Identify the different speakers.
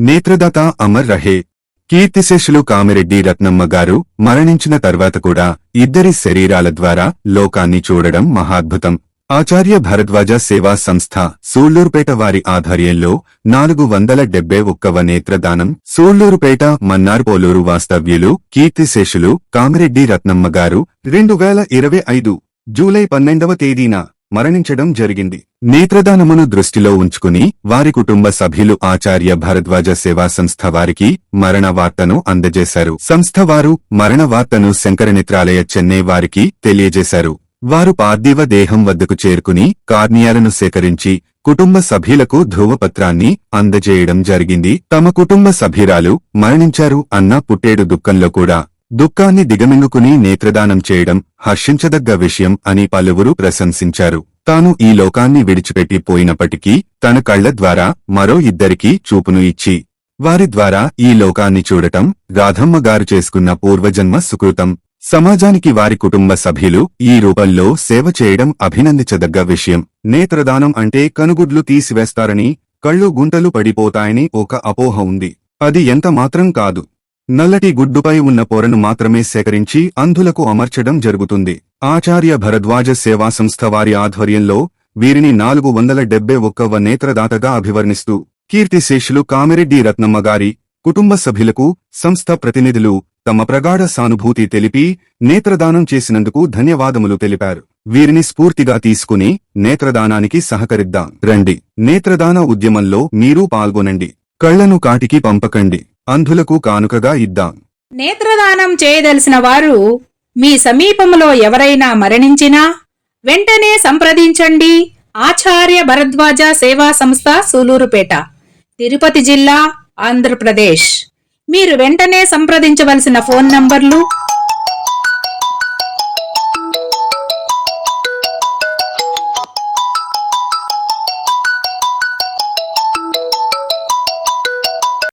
Speaker 1: నేత్రదాత అమర్ రహే. కీర్తిశేషులు కామిరెడ్డి రత్నమ్మ గారు మరణించిన తర్వాత కూడా ఇద్దరి శరీరాల ద్వారా లోకాన్ని చూడడం మహాద్భుతం. ఆచార్య భరద్వాజ సేవా సంస్థ సూళ్ళూరుపేట వారి ఆధ్వర్యంలో నాలుగు వందల డెబ్బై ఒక్కవ నేత్రదానం సూళ్ళూరుపేట మన్నార్పోలూరు వాస్తవ్యులు కీర్తిశేషులు కామిరెడ్డి రత్నమ్మ గారు రెండు వేల ఇరవై ఐదు జూలై పన్నెండవ తేదీన మరణించడం జరిగింది. నేత్రదానమును దృష్టిలో ఉంచుకుని వారి కుటుంబ సభ్యులు ఆచార్య భరద్వాజ సేవా సంస్థ వారికి మరణ వార్తను అందజేశారు. సంస్థ వారు మరణ వార్తను చెన్నై వారికి తెలియజేశారు. వారు పార్థివ దేహం వద్దకు చేరుకుని కార్నియాలను సేకరించి కుటుంబ సభ్యులకు ధృవపత్రాన్ని అందజేయడం జరిగింది. తమ కుటుంబ సభ్యురాలు మరణించారు అన్న పుట్టేడు దుఃఖంలో కూడా దుఃఖాన్ని దిగమింగుకుని నేత్రదానం చేయడం హర్షించదగ్గ విషయం అని పలువురు ప్రశంసించారు. తాను ఈ లోకాన్ని విడిచిపెట్టి పోయినప్పటికీ తన కళ్ళ ద్వారా మరో ఇద్దరికీ చూపును ఇచ్చి వారి ద్వారా ఈ లోకాన్ని చూడటం రాధమ్మ గారు చేసుకున్న పూర్వజన్మ సుకృతం. సమాజానికి వారి కుటుంబ సభ్యులు ఈ రూపంలో సేవ చేయడం అభినందించదగ్గ విషయం. నేత్రదానం అంటే కనుగుడ్లు తీసివేస్తారని కళ్ళు గుంటలు పడిపోతాయని ఒక అపోహ ఉంది. అది ఎంత మాత్రం కాదు. నల్లటి గుడ్డుపై ఉన్న పొరను మాత్రమే సేకరించి అంధులకు అమర్చడం జరుగుతుంది. ఆచార్య భరద్వాజ సేవా సంస్థ వారి ఆధ్వర్యంలో వీరిని నాలుగు వందల డెబ్బై ఒక్కవ నేత్రదాతగా అభివర్ణిస్తూ కీర్తిశేషులు కామిరెడ్డి రత్నమ్మగారి కుటుంబ సభ్యులకు సంస్థ ప్రతినిధులు తమ ప్రగాఢ సానుభూతి తెలిపి నేత్రదానం చేసినందుకు ధన్యవాదములు తెలిపారు. వీరిని స్ఫూర్తిగా తీసుకుని నేత్రదానానికి సహకరిద్దాం. రండి నేత్రదాన ఉద్యమంలో మీరు పాల్గొనండి. కళ్ళను కాటికి పంపకండి. అంధులకు కానుకగా ఇద్దాం.
Speaker 2: నేత్రదానం చేయదలిసిన వారు మీ సమీపంలో ఎవరైనా మరణించినా వెంటనే సంప్రదించండి. ఆచార్య భరద్వాజ సేవా సంస్థ సూలూరుపేట తిరుపతి జిల్లా ఆంధ్రప్రదేశ్. మీరు వెంటనే సంప్రదించవలసిన ఫోన్ నంబర్లు